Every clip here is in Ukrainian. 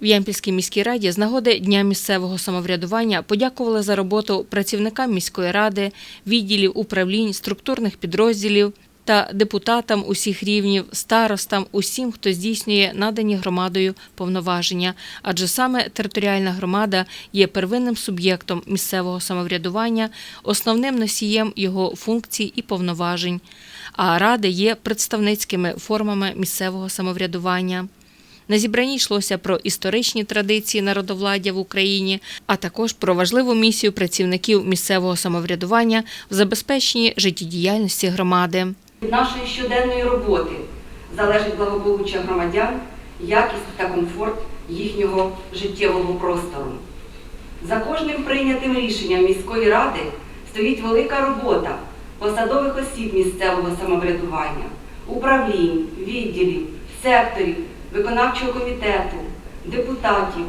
В Ямпільській міській раді з нагоди Дня місцевого самоврядування подякували за роботу працівникам міської ради, відділів управлінь, структурних підрозділів та депутатам усіх рівнів, старостам, усім, хто здійснює надані громадою повноваження. Адже саме територіальна громада є первинним суб'єктом місцевого самоврядування, основним носієм його функцій і повноважень. А ради є представницькими формами місцевого самоврядування. На зібранні йшлося про історичні традиції народовладдя в Україні, а також про важливу місію працівників місцевого самоврядування в забезпеченні життєдіяльності громади. Від нашої щоденної роботи залежить благополуччя громадян, якість та комфорт їхнього життєвого простору. За кожним прийнятим рішенням міської ради стоїть велика робота посадових осіб місцевого самоврядування, управлінь, відділів, секторів, виконавчого комітету, депутатів.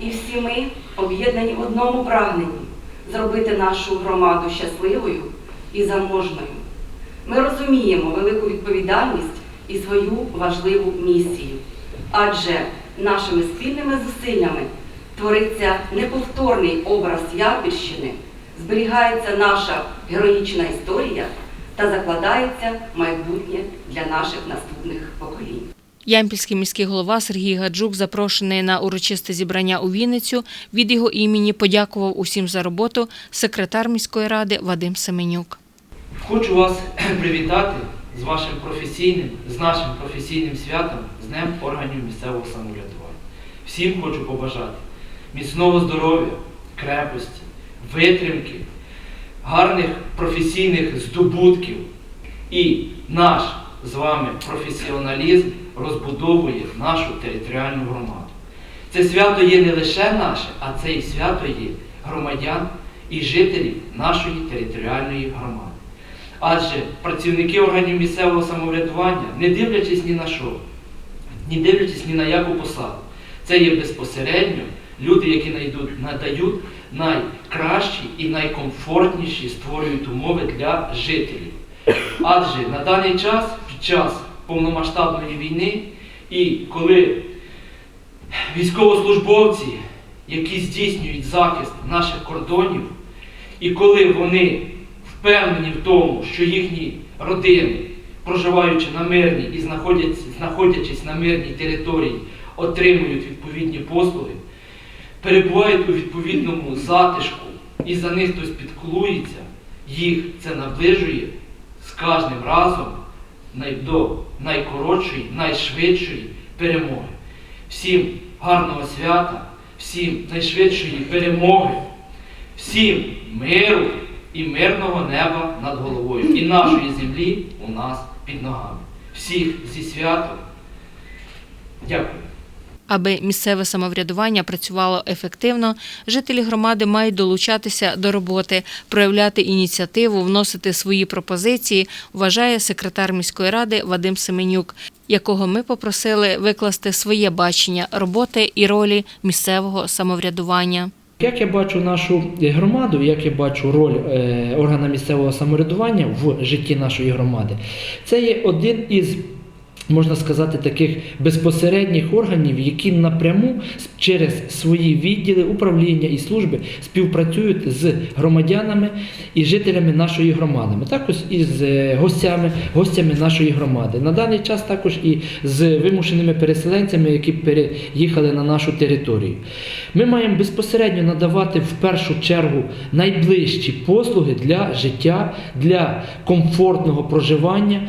І всі ми об'єднані в одному прагненні зробити нашу громаду щасливою і заможною. Ми розуміємо велику відповідальність і свою важливу місію, адже нашими спільними зусиллями твориться неповторний образ Ярпільщини, зберігається наша героїчна історія та закладається майбутнє для наших наступних поколінь. Ямпільський міський голова Сергій Гаджук, запрошений на урочисте зібрання у Вінницю, від його імені подякував усім за роботу секретар міської ради Вадим Семенюк. Хочу вас привітати з вашим професійним, з нашим професійним святом, з Днем органів місцевого самоврядування. Всім хочу побажати міцного здоров'я, крепості, витримки, гарних професійних здобутків. І наш з вами професіоналізм розбудовує нашу територіальну громаду. Це свято є не лише наше, а це і свято є громадян і жителів нашої територіальної громади. Адже працівники органів місцевого самоврядування, не дивлячись ні на що, не дивлячись ні на яку посаду, це є безпосередньо люди, які найдуть, надають найкращі і найкомфортніші створюють умови для жителів. Адже на даний час, під час повномасштабної війни, і коли військовослужбовці, які здійснюють захист наших кордонів, і коли вони впевнені в тому, що їхні родини, проживаючи на мирній і знаходячись на мирній території, отримують відповідні послуги, перебувають у відповідному затишку і за них хтось підклується, їх це наближує з кожним разом до найкоротшої, найшвидшої перемоги. Всім гарного свята, всім найшвидшої перемоги, всім миру і мирного неба над головою, і нашої землі у нас під ногами. Всіх зі святом. Дякую. Аби місцеве самоврядування працювало ефективно, жителі громади мають долучатися до роботи, проявляти ініціативу, вносити свої пропозиції, вважає секретар міської ради Вадим Семенюк, якого ми попросили викласти своє бачення роботи і ролі місцевого самоврядування. Як я бачу нашу громаду, як я бачу роль е, органа місцевого самоврядування в житті нашої громади, це є один із. Можна сказати, таких безпосередніх органів, які напряму через свої відділи управління і служби співпрацюють з громадянами і жителями нашої громади, також і з е, гостями, гостями нашої громади. На даний час також і з вимушеними переселенцями, які переїхали на нашу територію. Ми маємо безпосередньо надавати в першу чергу найближчі послуги для життя, для комфортного проживання.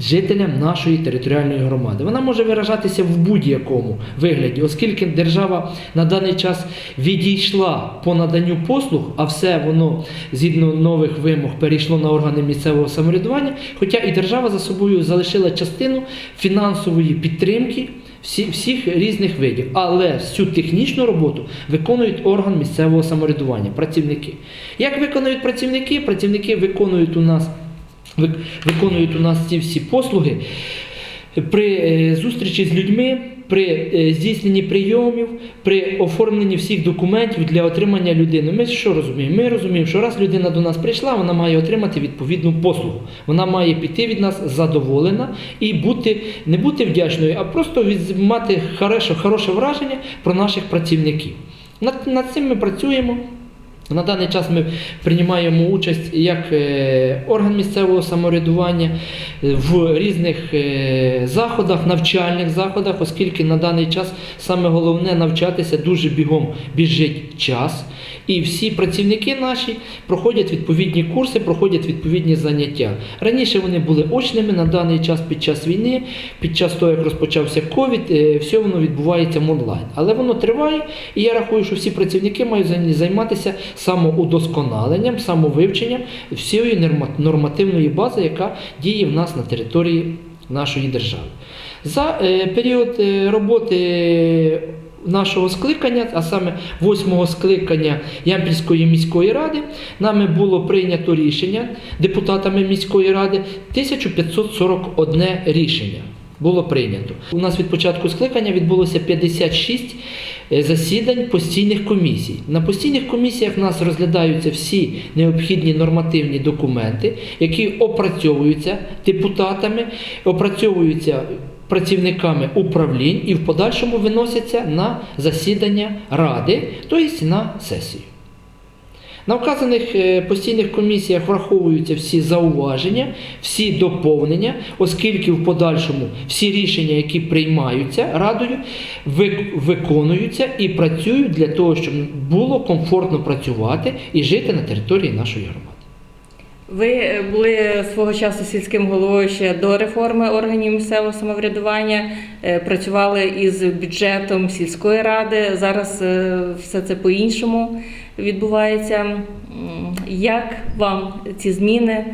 Жителям нашої територіальної громади. Вона може виражатися в будь-якому вигляді, оскільки держава на даний час відійшла по наданню послуг, а все воно згідно нових вимог перейшло на органи місцевого самоврядування. Хоча і держава за собою залишила частину фінансової підтримки всі, всіх різних видів. Але всю технічну роботу виконують орган місцевого самоврядування, працівники. Як виконують працівники? Працівники виконують у нас виконують у нас ці всі послуги при е, зустрічі з людьми. при е, здійсненні прийомів, при оформленні всіх документів для отримання людини. Ми що розуміємо? Ми розуміємо, що раз людина до нас прийшла, вона має отримати відповідну послугу. Вона має піти від нас задоволена і бути не бути вдячною, а просто мати хороше, хороше враження про наших працівників. Над, над цим ми працюємо. На даний час ми приймаємо участь як е, орган місцевого самоврядування е, в різних е, заходах, навчальних заходах, оскільки на даний час саме головне навчатися дуже бігом біжить час. І всі працівники наші проходять відповідні курси, проходять відповідні заняття. Раніше вони були очними на даний час під час війни, під час того, як розпочався ковід, все воно відбувається в онлайн. Але воно триває, і я рахую, що всі працівники мають займатися самоудосконаленням, самовивченням всієї норма- нормативної бази, яка діє в нас на території нашої держави. За е, період е, роботи нашого скликання, а саме восьмого скликання Ямпільської міської ради, нами було прийнято рішення депутатами міської ради 1541 рішення. Було прийнято. У нас від початку скликання відбулося 56 е, засідань постійних комісій. На постійних комісіях в нас розглядаються всі необхідні нормативні документи, які опрацьовуються депутатами, опрацьовуються працівниками управлінь і в подальшому виносяться на засідання ради, тобто на сесію. На вказаних е, постійних комісіях враховуються всі зауваження, всі доповнення, оскільки в подальшому всі рішення, які приймаються радою, виконуються і працюють для того, щоб було комфортно працювати і жити на території нашої громади. Ви були свого часу сільським головою ще до реформи органів місцевого самоврядування, е, працювали із бюджетом сільської ради. Зараз е, все це по-іншому відбувається. Як вам ці зміни,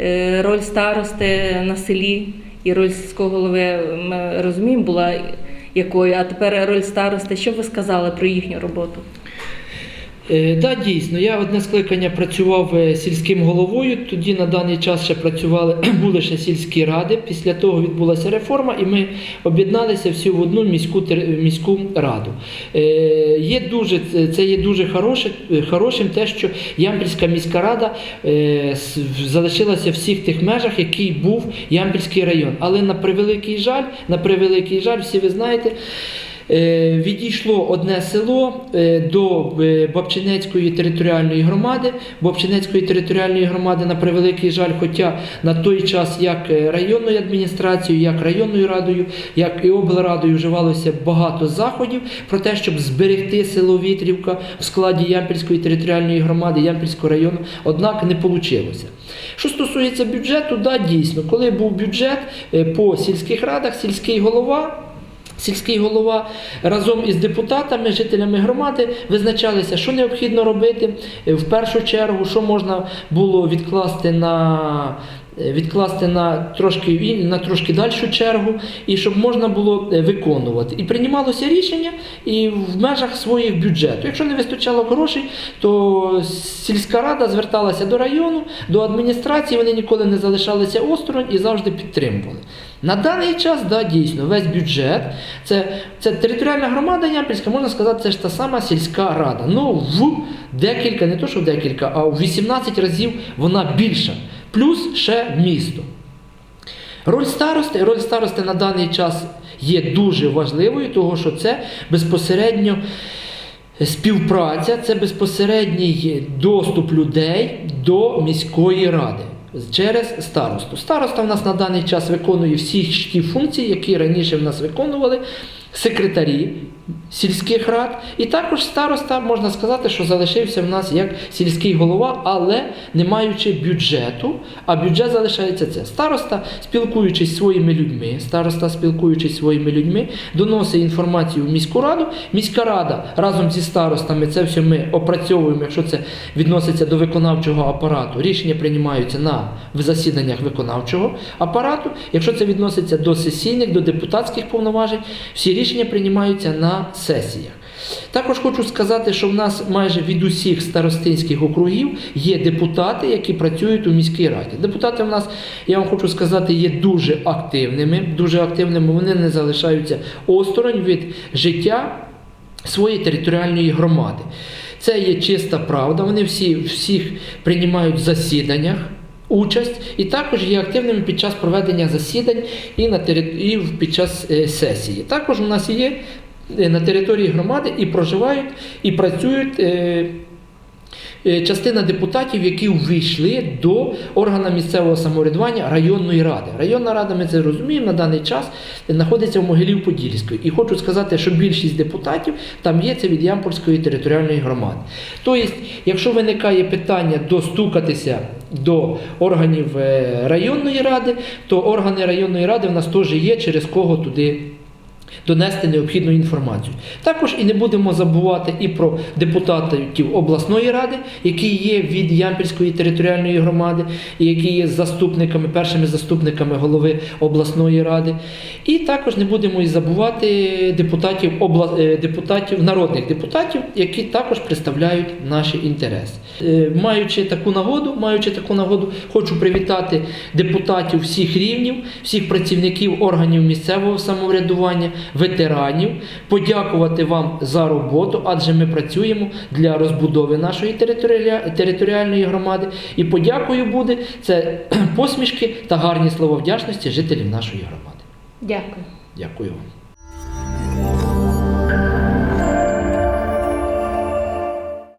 Е, роль старости на селі і роль сільського голови, ми розуміємо, була якою, а тепер роль старости. Що ви сказали про їхню роботу? Е, да, дійсно, я одне скликання працював е, сільським головою. Тоді на даний час ще працювали, були ще сільські ради. Після того відбулася реформа, і ми об'єдналися всі в одну міську міську раду. Е, є дуже це- є дуже хороше, хорошим те, що Ямпільська міська рада залишилася в всіх тих межах, який був Ямпільський район. Але на превеликий жаль, на превеликий жаль, всі ви знаєте. Е, Відійшло одне село е, до е, Бабчинецької територіальної громади. Бабчинецької територіальної громади, на превеликий жаль, хоча на той час як районною адміністрацією, як районною радою, як і облрадою вживалося багато заходів про те, щоб зберегти село Вітрівка в складі Ямпільської територіальної громади, Ямпільського району, однак не вийшло. Що стосується бюджету, да, дійсно, коли був бюджет по сільських радах, сільський голова. Сільський голова разом із депутатами, жителями громади визначалися, що необхідно робити е, в першу чергу, що можна було відкласти на. Е, Відкласти на трошки на трошки дальшу чергу, і щоб можна було е, виконувати. І приймалося рішення і в межах своїх бюджетів. Якщо не вистачало грошей, то сільська рада зверталася до району, до адміністрації, вони ніколи не залишалися осторонь і завжди підтримували. На даний час, да, дійсно, весь бюджет, це, це територіальна громада Ямпільська, можна сказати, це ж та сама сільська рада. Ну, в декілька, не то що в декілька, а в 18 разів вона більша. Плюс ще місто. Роль старости, роль старости на даний час є дуже важливою, тому що це безпосередньо співпраця, це безпосередній доступ людей до міської ради. Через старосту. Староста в нас на даний час виконує всі ті функції, які раніше в нас виконували секретарі сільських рад. І також староста, можна сказати, що залишився в нас як сільський голова, але не маючи бюджету, а бюджет залишається це. Староста, спілкуючись зі своїми людьми, староста, спілкуючись зі своїми людьми, доносить інформацію в міську раду. Міська рада разом зі старостами це все ми опрацьовуємо, якщо це відноситься до виконавчого апарату. Рішення приймаються на в засіданнях виконавчого апарату. Якщо це відноситься до сесійних, до депутатських повноважень, всі рішення приймаються на сесіях. Також хочу сказати, що в нас майже від усіх старостинських округів є депутати, які працюють у міській раді. Депутати в нас, я вам хочу сказати, є дуже активними, дуже активними. Вони не залишаються осторонь від життя своєї територіальної громади. Це є чиста правда. Вони всі всіх приймають в засіданнях. Участь і також є активними під час проведення засідань і на тери- під час е, сесії. Також у нас є на території громади і проживають, і працюють е, е, частина депутатів, які увійшли до органа місцевого самоврядування районної ради. Районна рада, ми це розуміємо, на даний час знаходиться в Могилів-Подільської. І хочу сказати, що більшість депутатів там є це від Ямпольської територіальної громади. Тобто, якщо виникає питання достукатися до органів е, районної ради, то органи районної ради в нас теж є, через кого туди донести необхідну інформацію. Також і не будемо забувати і про депутатів обласної ради, які є від Ямпільської територіальної громади, які є заступниками, першими заступниками голови обласної ради. І також не будемо і забувати депутатів, обла... е, депутатів, народних депутатів, які також представляють наші інтереси. Е, Маючи таку нагоду, маючи таку нагоду, хочу привітати депутатів всіх рівнів, всіх працівників органів місцевого самоврядування, ветеранів, подякувати вам за роботу, адже ми працюємо для розбудови нашої територіальної громади. І подякою буде це посмішки та гарні слова вдячності жителів нашої громади. Дякую. Дякую вам.